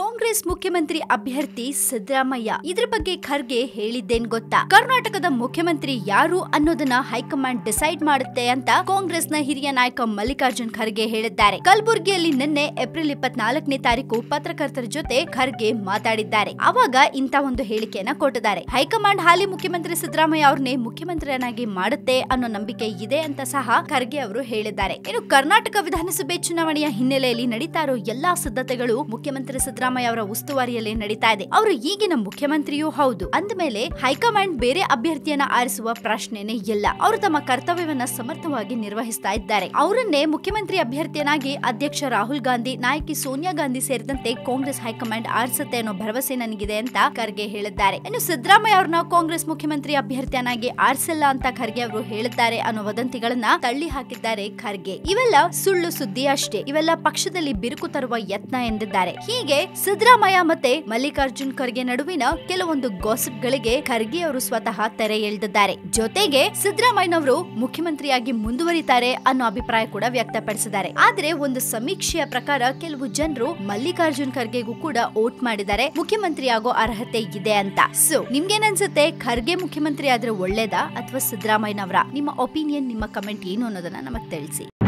ಕಾಂಗ್ರೆಸ್ ಮುಖ್ಯಮಂತ್ರಿ ಅಭ್ಯರ್ಥಿ ಸಿದ್ದರಾಮಯ್ಯ. ಇದ್ರ ಬಗ್ಗೆ ಖರ್ಗೆ ಹೇಳಿದ್ದೇನ್ ಗೊತ್ತಾ? ಕರ್ನಾಟಕದ ಮುಖ್ಯಮಂತ್ರಿ ಯಾರು ಅನ್ನೋದನ್ನ ಹೈಕಮಾಂಡ್ ಡಿಸೈಡ್ ಮಾಡುತ್ತೆ ಅಂತ ಕಾಂಗ್ರೆಸ್ನ ಹಿರಿಯ ನಾಯಕ ಮಲ್ಲಿಕಾರ್ಜುನ್ ಖರ್ಗೆ ಹೇಳಿದ್ದಾರೆ. ಕಲಬುರಗಿಯಲ್ಲಿ ನಿನ್ನೆ ಏಪ್ರಿಲ್ ಇಪ್ಪತ್ನಾಲ್ಕನೇ ತಾರೀಕು ಪತ್ರಕರ್ತರ ಜೊತೆ ಖರ್ಗೆ ಮಾತಾಡಿದ್ದಾರೆ. ಅವಾಗ ಇಂತ ಒಂದು ಹೇಳಿಕೆಯನ್ನ ಕೊಟ್ಟಿದ್ದಾರೆ. ಹೈಕಮಾಂಡ್ ಹಾಲಿ ಮುಖ್ಯಮಂತ್ರಿ ಸಿದ್ದರಾಮಯ್ಯ ಅವ್ರನ್ನೇ ಮುಖ್ಯಮಂತ್ರಿಯನ್ನಾಗಿ ಮಾಡುತ್ತೆ ಅನ್ನೋ ನಂಬಿಕೆ ಇದೆ ಅಂತ ಸಹ ಖರ್ಗೆ ಅವರು ಹೇಳಿದ್ದಾರೆ. ಇನ್ನು ಕರ್ನಾಟಕ ವಿಧಾನಸಭೆ ಚುನಾವಣೆಯ ಹಿನ್ನೆಲೆಯಲ್ಲಿ ನಡೀತಾ ಇರೋ ಎಲ್ಲಾ ಸಿದ್ಧತೆಗಳು ಮುಖ್ಯಮಂತ್ರಿ ಸಿದ್ದರಾಮಯ್ಯ ಅವರ ಉಸ್ತುವಾರಿಯಲ್ಲಿ ನಡೀತಾ ಇದೆ. ಅವರು ಈಗಿನ ಮುಖ್ಯಮಂತ್ರಿಯೂ ಹೌದು. ಅಂದಮೇಲೆ ಹೈಕಮಾಂಡ್ ಬೇರೆ ಅಭ್ಯರ್ಥಿಯನ್ನ ಆರಿಸುವ ಪ್ರಶ್ನೆನೇ ಇಲ್ಲ. ಅವರು ತಮ್ಮ ಕರ್ತವ್ಯವನ್ನ ಸಮರ್ಥವಾಗಿ ನಿರ್ವಹಿಸ್ತಾ ಇದ್ದಾರೆ. ಅವರನ್ನೇ ಮುಖ್ಯಮಂತ್ರಿ ಅಭ್ಯರ್ಥಿಯನ್ನಾಗಿ ಅಧ್ಯಕ್ಷ ರಾಹುಲ್ ಗಾಂಧಿ, ನಾಯಕಿ ಸೋನಿಯಾ ಗಾಂಧಿ ಸೇರಿದಂತೆ ಕಾಂಗ್ರೆಸ್ ಹೈಕಮಾಂಡ್ ಆರಿಸುತ್ತೆ ಅನ್ನೋ ಭರವಸೆ ನನಗಿದೆ ಅಂತ ಖರ್ಗೆ ಹೇಳಿದ್ದಾರೆ. ಇನ್ನು ಸಿದ್ದರಾಮಯ್ಯ ಅವ್ರನ್ನ ಕಾಂಗ್ರೆಸ್ ಮುಖ್ಯಮಂತ್ರಿ ಅಭ್ಯರ್ಥಿಯನ್ನಾಗಿ ಆರಿಸಲ್ಲ ಅಂತ ಖರ್ಗೆ ಅವರು ಹೇಳಿದ್ದಾರೆ ಅನ್ನೋ ವದಂತಿಗಳನ್ನ ತಳ್ಳಿ ಹಾಕಿದ್ದಾರೆ ಖರ್ಗೆ. ಇವೆಲ್ಲ ಸುಳ್ಳು ಸುದ್ದಿ ಅಷ್ಟೇ. ಇವೆಲ್ಲ ಪಕ್ಷದಲ್ಲಿ ಬಿರುಕು ತರುವ ಯತ್ನ ಎಂದಿದ್ದಾರೆ. ಹೀಗೆ ಸಿದ್ದರಾಮಯ್ಯ ಮತ್ತೆ ಮಲ್ಲಿಕಾರ್ಜುನ್ ಖರ್ಗೆ ನಡುವಿನ ಕೆಲವೊಂದು ಗಾಸಿಪ್ ಗಳಿಗೆ ಖರ್ಗೆ ಅವರು ಸ್ವತಃ ತೆರೆ ಎಳೆದಿದ್ದಾರೆ. ಜೊತೆಗೆ ಸಿದ್ದರಾಮಯ್ಯನವರು ಮುಖ್ಯಮಂತ್ರಿಯಾಗಿ ಮುಂದುವರಿತಾರೆ ಅನ್ನೋ ಅಭಿಪ್ರಾಯ ಕೂಡ ವ್ಯಕ್ತಪಡಿಸಿದ್ದಾರೆ. ಆದ್ರೆ ಒಂದು ಸಮೀಕ್ಷೆಯ ಪ್ರಕಾರ ಕೆಲವು ಜನರು ಮಲ್ಲಿಕಾರ್ಜುನ್ ಖರ್ಗೆಗೂ ಕೂಡ ವೋಟ್ ಮಾಡಿದ್ದಾರೆ ಮುಖ್ಯಮಂತ್ರಿ ಆಗೋ ಅರ್ಹತೆ ಇದೆ ಅಂತ. ಸೊ, ನಿಮ್ಗೇನನ್ಸುತ್ತೆ? ಖರ್ಗೆ ಮುಖ್ಯಮಂತ್ರಿ ಆದ್ರೆ ಒಳ್ಳೇದಾ ಅಥವಾ ಸಿದ್ದರಾಮಯ್ಯನವರ? ನಿಮ್ಮ ಒಪಿನಿಯನ್, ನಿಮ್ಮ ಕಮೆಂಟ್ ಏನು ಅನ್ನೋದನ್ನ ನಮಗ್ ತಿಳಿಸಿ.